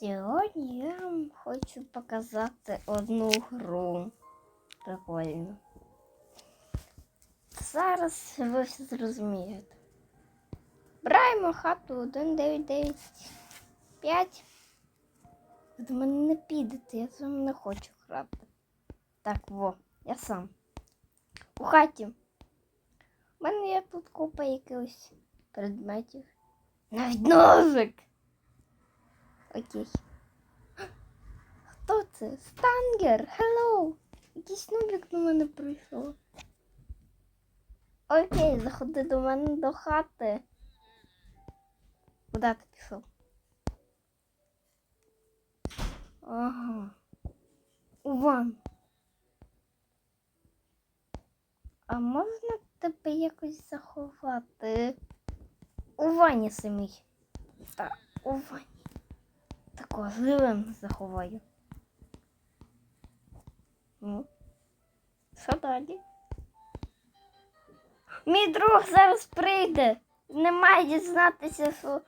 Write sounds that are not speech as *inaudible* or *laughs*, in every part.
Сьогодні я вам хочу показати одну гру. Прикольну. Зараз ви все зрозумієте. Браємо хату 1995. Ви до мене не підете, я з вами не хочу грати. Так, во, я сам. У хаті. У мене є тут купа якихось предметів. Навіть ножик. Окей. Хто це? Стангер! Hello! Якийсь нубік до мене прийшов. Окей, заходи до мене до хати. Куди ти пішов? Ага. У ванну. А можна тебе якось заховати? У ванні самій. Так, у ванні. Живим заховаю. Ну. Що далі? Мій друг зараз прийде. Не має дізнатися, що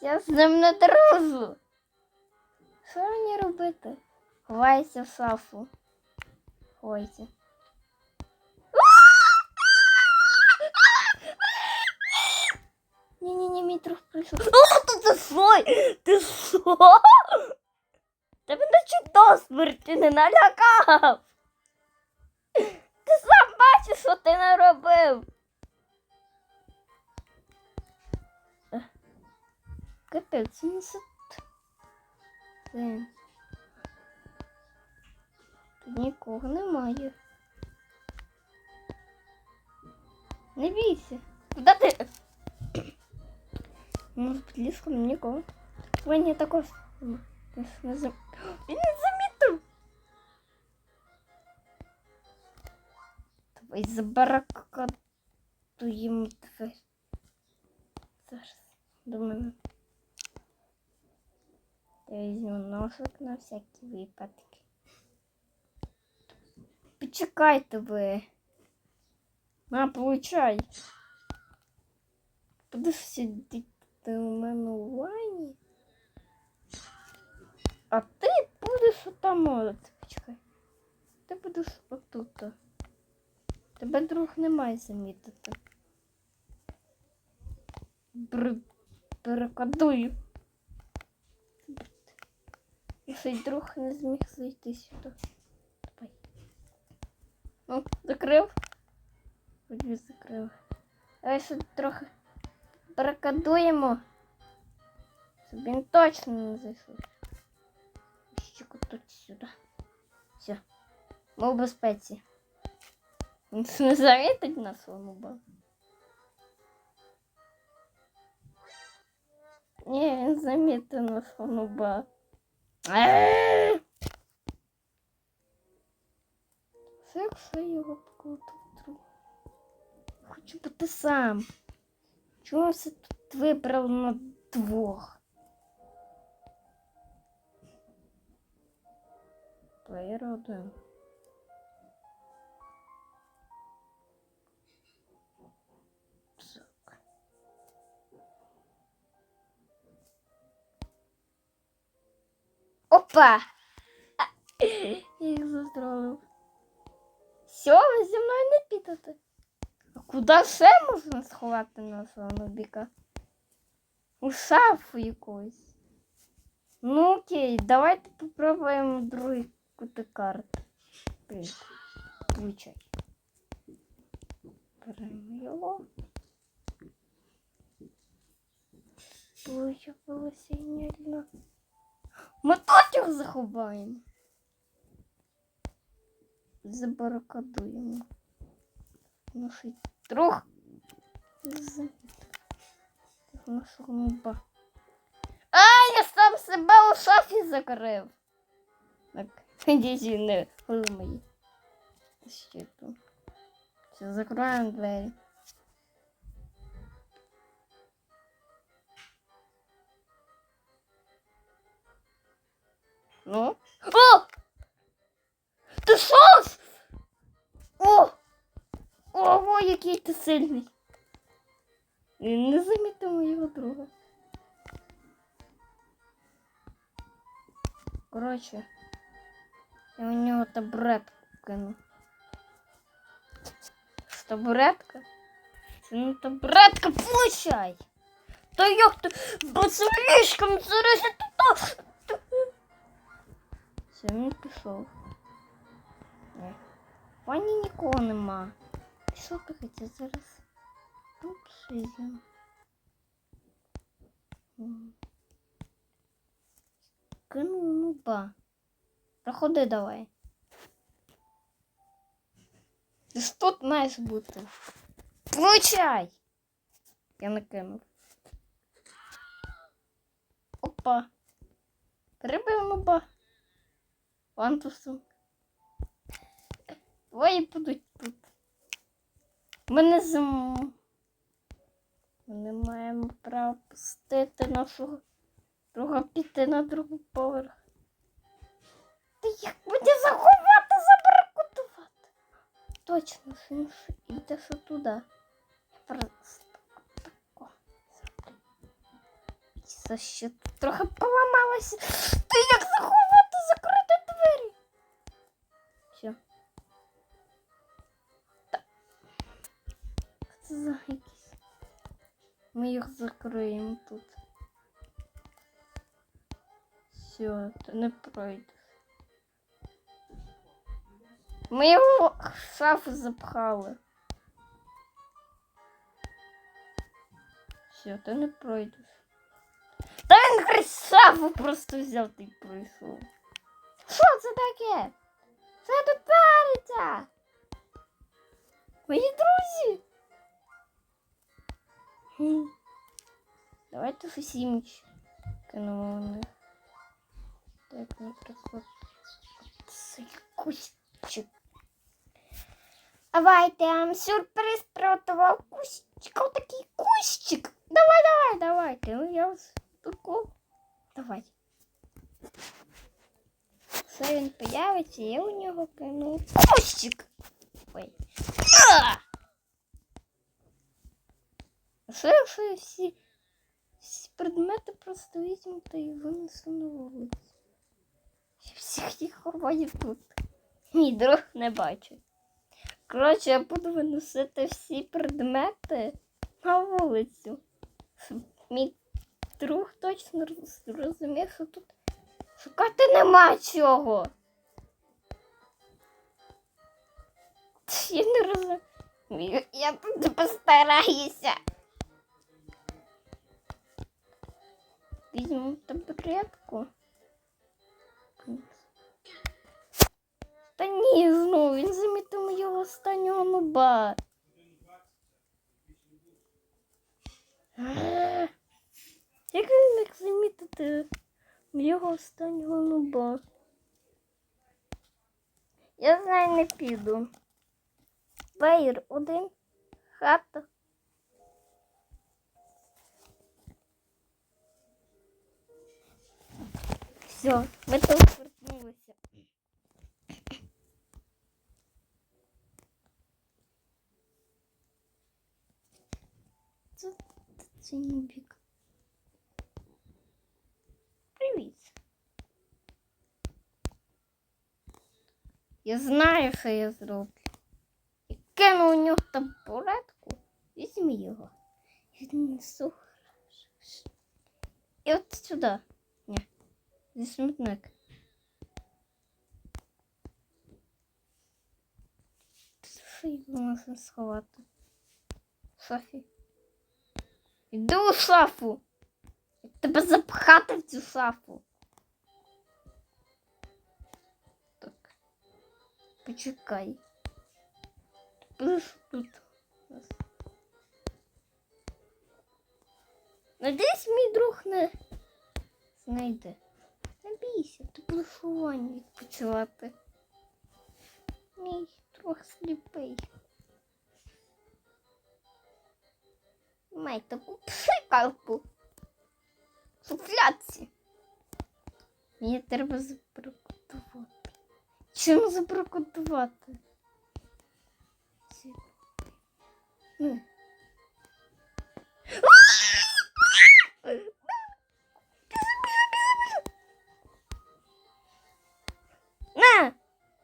я з ним не дружу. Що мені робити? Ховайся в шафу. Ховайся. Ні-ні-ні, мій друг прийшов. О, тут ти свой! Ти що? Тебе наче до смерті не налякав. Ти сам бачиш, що ти наробив. Ех, Капець, не. Це. Тут нікого немає. Не бійся. Куди ти? Ну, під ліском нікого. Мені також м, не зам... Він не замітив. Давай забаракатуємо двері. Зараз до мене. Я візьму ножик на всякі випадки. Почекайте ви. На, получай. Будеш сидіти у мене у ванні. А ти будеш отам. Почекай. Ти будеш отут. Тебе друг не має замітити. Бр... Перекладую. І цей друг не зміг зайти сюди. Давай. Ну, закрив. Вроді закрив. Давай ще трохи перекадуємо. Щоб він точно не зайшов. Ще тут сюди. Все. Ми в безпеці. Він не замітить нас своєму базу. Ні, він замітив нас нуба. Це якщо я його покладу. Хочу бути сам. Чому все тут вибрав на двох? Плеєр один. Так. Опа! Я їх застролив. Все, ви зі мною не підете. Куди ще можна сховати нашого нубіка? У шафу якусь. Ну окей, давайте попробуємо другий кути карт. Привіт. Включай. Беремо його. Появилося геніально. Ми тут його заховаємо. Забаракадуємо. Наш друг. А, я сам себе у шафі закрив. Так, дізі не мої. Ще тут. Все, закриваємо двері. Ну? О! Ти що? О! Ого, який ти сильний. Він не замітив моєго друга. Коротше, я у нього табуретку кину. Табуретка? Це не табуретка, получай! Та як ти бацелішком зараз я тут. Все, він пішов. Е, ванні нікого нема. Що ти хотів зараз? Тут сидім. Кину ну ба. Проходи давай. Ти ж тут маєш бути. Получай! Я накинув. Опа. Прибив нуба. Вантусу. Твої будуть тут. Ми не зим. Ми не маємо права пустити нашого друга піти на другий поверх. Та як буде заховати, забаракутувати? Точно, що він ж іде що туди. Просто. Це ще трохи поламалося. Ти як заховати, закрити якісь. Ми їх закриємо тут. Все, ти не пройдеш. Ми його в шафу запхали. Все, ти не пройдеш. Та він крізь шафу просто взяв та й пройшов. Що це таке? Що тут твориться? Мої друзі. Хм. Давайте сімч кинемо в них. Так, наприклад. Це кустик. Давайте я вам сюрприз приготував кустик. Отакий кустик. Давай, давай, давайте. Ну я вас таку. Давай. Все він появиться, я у нього кину кустик. Ой. А! Що якщо я всі, всі предмети просто візьму та і винесу на вулицю? Я всіх їх ховаю тут. Мій друг не бачить. Коротше, я буду виносити всі предмети на вулицю. Мій друг точно роз- зрозумів, що тут шукати нема чого. Я не розумію. Я тут постараюся. Візьму табуретку. Та ні, знову він замітив моєго останнього нуба. Е, Як він міг замітити моєго останнього нуба? Я знаю, не піду. Веєр один, хата. Все, ми тут повернулися. Це, це нубік. Привіт. Я знаю, що я зроблю. Я кину у нього табуретку. Візьми його. Я віднесу. І от сюди. Смітник. Що його можна сховати? Софі. Іди у шафу. Як тебе запхати в цю шафу. Так. Почекай. Будеш тут. Раз. Надіюсь, мій друг не знайде. Бійся, ти будеш у відпочивати. Мій друг сліпий. Май таку пшикалку. Суфляці. Мені треба запрокотувати. Чим запрокотувати? Ну.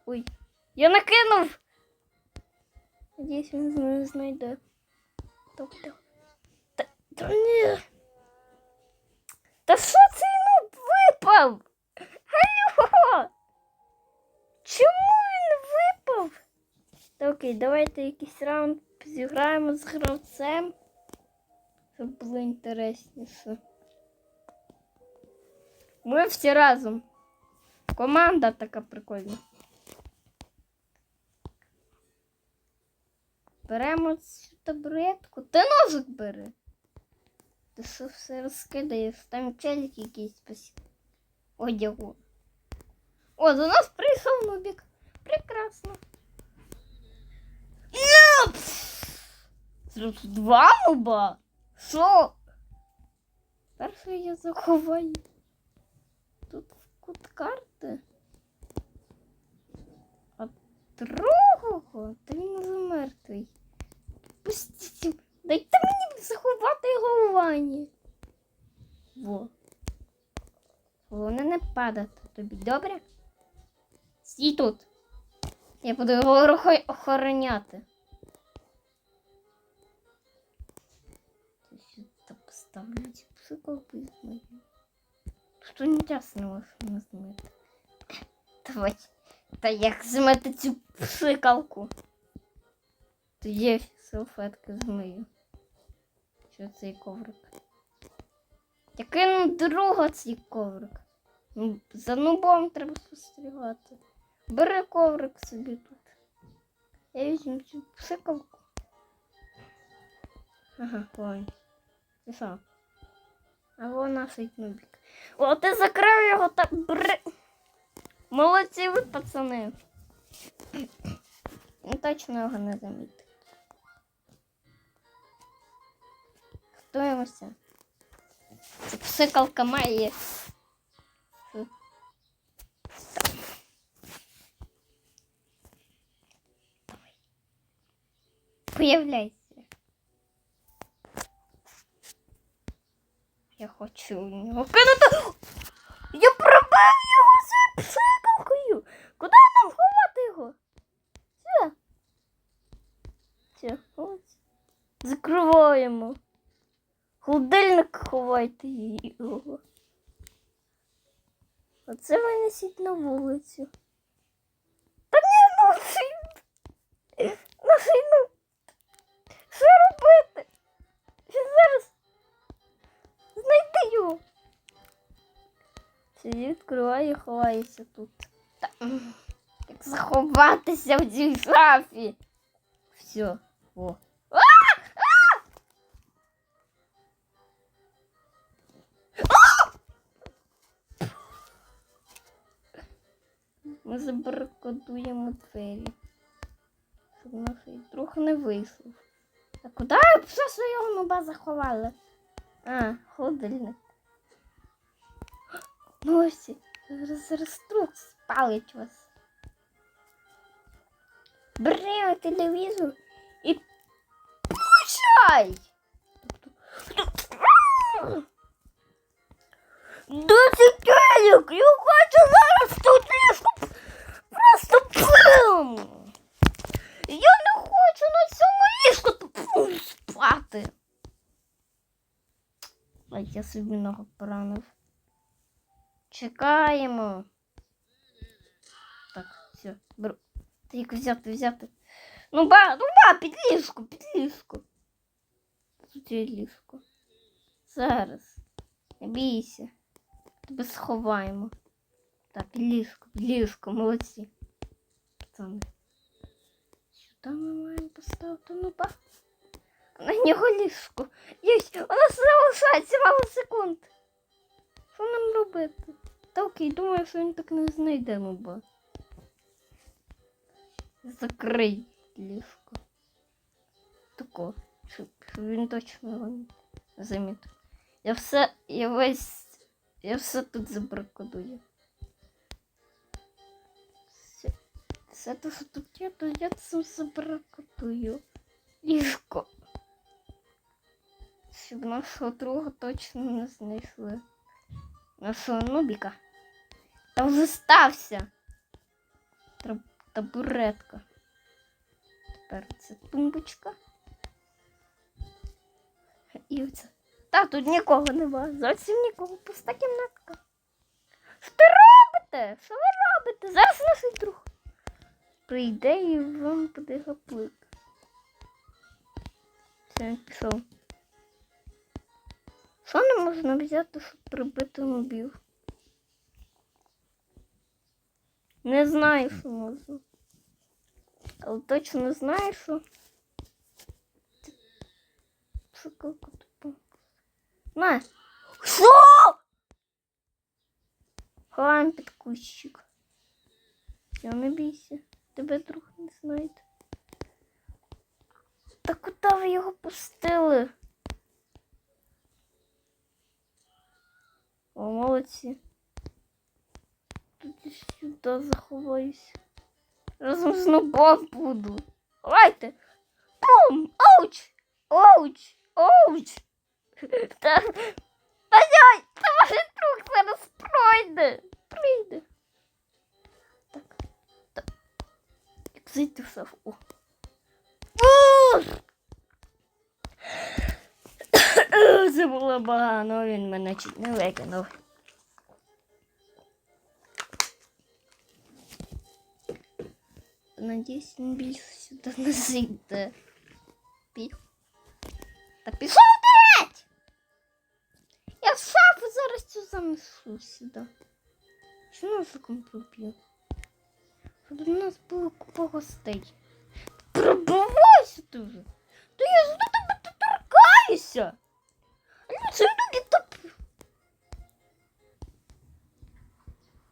Ой. Я накинув. Надіюсь, він знайде. Тобто. Та, та ні. Та що цей нуб випав? Алло! Чому він випав? Та окей, давайте якийсь раунд зіграємо з гравцем. Щоб було інтересніше. Ми всі разом. Команда така прикольна. Беремо цю табуретку. Ти ножик бери. Ти що все розкидаєш? Там челік якийсь без одягу. О, до нас прийшов Нубік. Прекрасно. Два нуба? Що? Перше я заховаю. Тут кут карти. А другого? Та він вже мертвий. Пустіть. Дайте мені заховати його у ванні. Во. Головне не падати тобі, добре? Стій тут. Я буду його охо- охороняти. Сюди з моєю. Що не тясно можна змити. Давай. Та як змити цю псикалку? Є салфетки змию. Що цей коврик? Який ну друга цей коврик? Ну, за нубом треба спостерігати. Бери коврик собі тут. Я візьму цю псикалку. Ага, понял. Ти що? А вона сить нубік. О, ти закрив його так бри. Молодці ви, пацани. Він *clears throat* точно його не замітить. Це псикалка має. Появляйся. Я хочу у нього кинути. Я пробив його з псикалкою. Куди нам ховати його? Все. Все, ось. Закриваємо. Холодильник ховайте його. Оце винесіть на вулицю. Та ні, ну ну ну. Що робити? Що зараз знайти його? Сиді, відкривай і ховайся тут. Та, як заховатися в цій шафі? Все, о. Ми забаркодуємо двері. Щоб наш друг не вийшов. А куди все свого нуба заховали? А, холодильник. Ну ось, зараз, зараз друг спалить вас. Бери телевізор і! Де це телек? Я хочу зараз тут ліжку! Я не хочу на цьому ліжку спати. А я собі ногу поранив. Чекаємо. Так, все, беру. Та як взяти, взяти. Ну ба, ну ба, під ліжку, під ліжку. Тут є ліжко. Зараз. Не бійся. Тебе сховаємо. Так, під ліжко, під ліжко, молодці. Пацани. Сюди ми маємо поставити, ну ба. На нього ліжко. Єсть, у нас залишається мало секунд. Що нам робити? Та окей, думаю, що він так не знайде, ну ба. Закрий ліжко. Тако, щоб, він точно його замітив. Я все, я весь, я все тут забаркодую. Все те, що тут то я це забаркодую. Ліжко. Щоб нашого друга точно не знайшли. Нашого нубіка. Та вже стався. Табуретка. Тепер це тумбочка. І оце. Та тут нікого нема. Зовсім нікого. Пуста кімнатка. Що робите? Що ви робите? Зараз наш друг прийде і вам буде гаплик. Все, він пішов. Що не можна взяти, щоб прибити мобів? Не знаю, що можна. Але точно знаю, що. Соколку тупо. На! Що? Ховаємо під кущик. Все, не бійся. Тебе друг не знайде. Та куди ви його пустили? О, молодці. Тут я сюди заховаюся. Разом з нобом буду. Давайте. Бум! Ауч! Ауч! Ауч! Та, яй! Та ваш друг зараз пройде! Прийде. Як зайти в шафу? О. Ух! Це було погано, він мене чуть не викинув. Надіюсь, він більше сюди не зайде. Пі... Та пішов геть! Я в шафу зараз цю занесу сюди. Що носиком проб'ю? Щоб у нас було купа гостей. Пробивайся ти вже! Та я ж до тебе тут торкаюся! Ну це йду топ.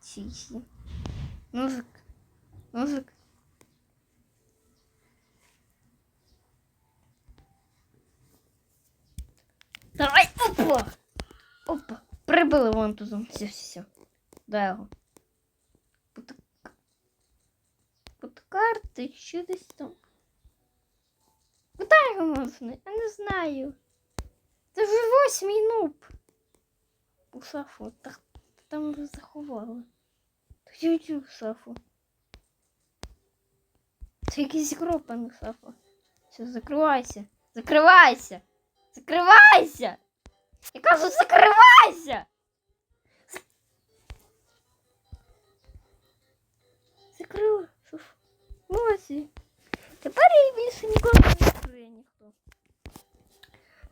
Сі-сі. Ножик. Ножик. Давай, опа! Опа! Прибили вон тузом. Все, все, все. Дай його. Под карти, що десь там. Його можна? Я не знаю. Це вже восьмий нуб. У шафу. Там вже заховали. Тю-тю в шафу. Це якийсь група на шафу. Все, закривайся. Закривайся! Закривайся! Я кажу, закривайся! Закрила Молодці. Тепер її більше ніколи не закриє ніхто.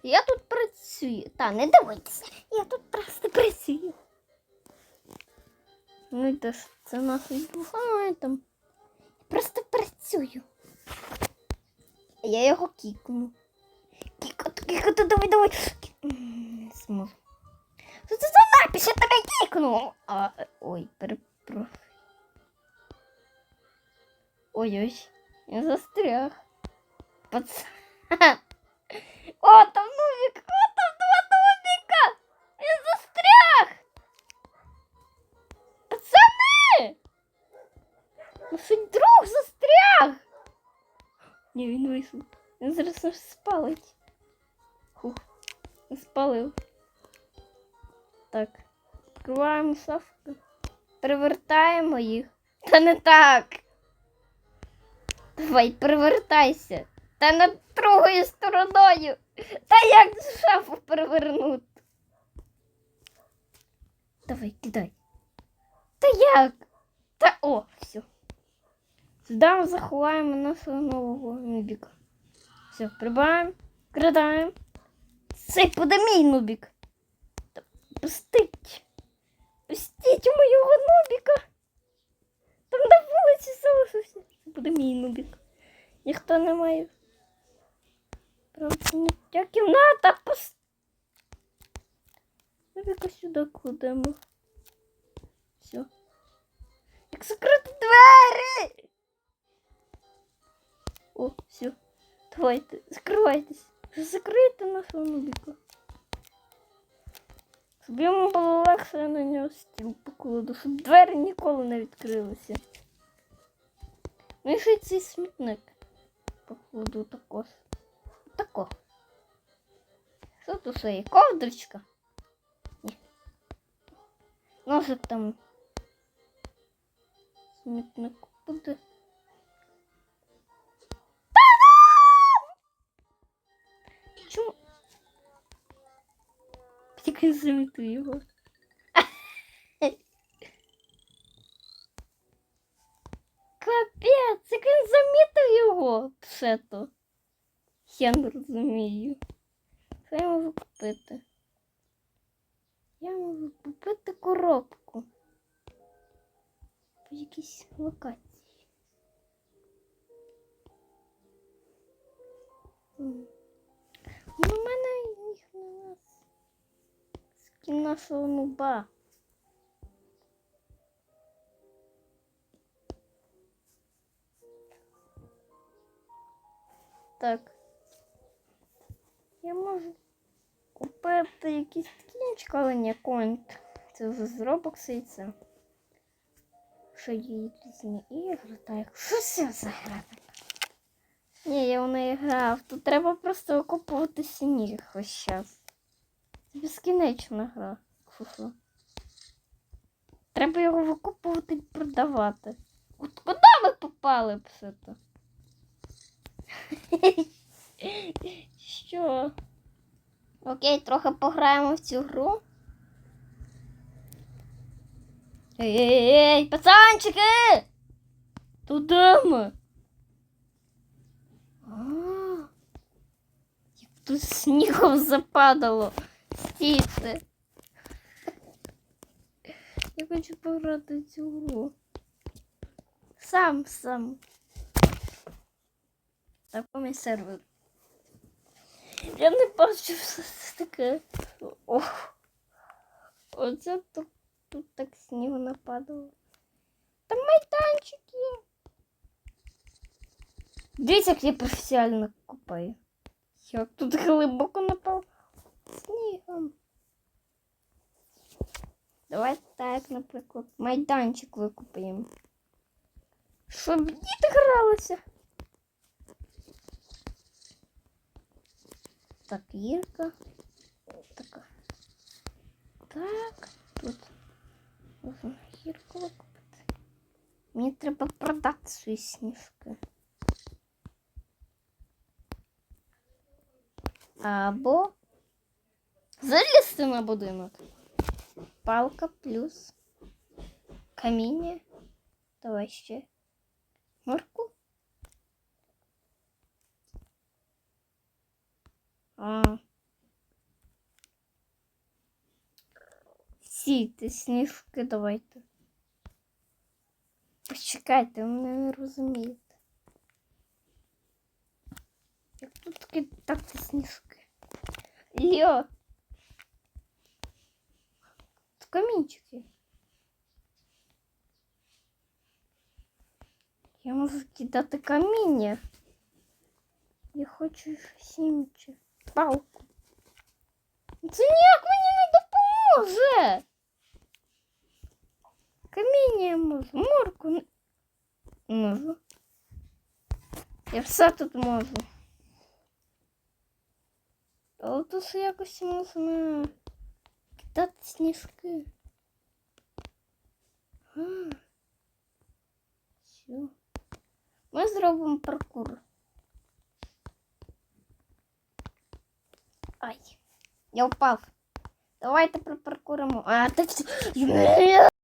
Я тут працюю. Та, не дивитися. Я тут просто працюю. Ну і теж це нахуй бухає там. Просто працюю. Я його кікну. Кікоту, кікоту, давай, давай. Не зможу. Це за напис? Я тебе кікну. А, ой, перепрошую. Ой-ой, я застряг. Пацан. *laughs* О, там нубик! О, там два нубика! Я застряг! Пацани! Наш друг застряг! Ні, він вийшов. Він зараз нас спалить. Хух, спалив. Так. Відкриваємо шафку. Перевертаємо їх. Та не так. Давай, перевертайся. Та над другою стороною. Та як шафу перевернути? Давай, кидай. Та як? Та о, все. Сюди заховаємо нашого нового нубіка. Все, прибаємо, крадаємо. Це буде мій нубік. Та Пустіть. Пустіть моєго нубіка. Там на вулиці залишився. Буде мій нубік. Ніхто не має. Ніття кімната пуст. Нубіка сюди кладемо. Все. Як закрити двері? О, все. Давайте, закривайтесь. Закрийте нашого нубіка. Щоб йому було легше на нього стіл покладу, щоб двері ніколи не відкрилися. Вийшли цей смітник. Походу тако. Тако. Що тут є? Ковдрочка? Ні. Може там смітник буде. Чому? Тільки замітив його. Все то. Я не розумію. Що я можу купити? Я можу купити коробку. По якійсь локації. Ну, мене їх нема. Скін нашого нуба. Так. Я можу купити якісь скінчик, але не конт. Це вже з Roblox це. Що є різні ігри, так. Що це за гра? Ні, я в неї грав. Тут треба просто окупувати сніг ось час. Це безкінечна гра. Фу-фу. Треба його викупувати і продавати. От куди ви попали б все то? Що? Окей, трохи пограємо в цю гру. Ей, ей, ей, пацанчики! Туди ми. А, Як тут снігом западало. Стійте. Я хочу пограти цю гру. Сам, сам. Так, мій сервер. Я не бачу, що це таке. Ох. Оце тут, тут так снігу нападало. Там майданчик є. Дивіться, як я професіонально купаю. Як тут глибоко напав снігом. Давайте так, наприклад, майданчик викупаємо. Щоб діти гралися. Так, Ірка. Така. Так, тут можна гірку викупити. Мені треба продати свої сніжки. Або залізти на будинок. Палка плюс каміння. Давай ще. Морку. А. Сійте, сніжки давайте. Почекайте, ви мене не розумієте. Як тут кидати сніжки? Льо. Тут камінчики. Я можу кидати каміння. Я хочу сімче. Палку. Це ніяк мені не допоможе. Каміння я можу, морку не можу. Я все тут можу. Але тут якось можна кидати сніжки. А, все. Ми зробимо паркур. Ай, я впав. Давайте пропаркуримо. А, та все.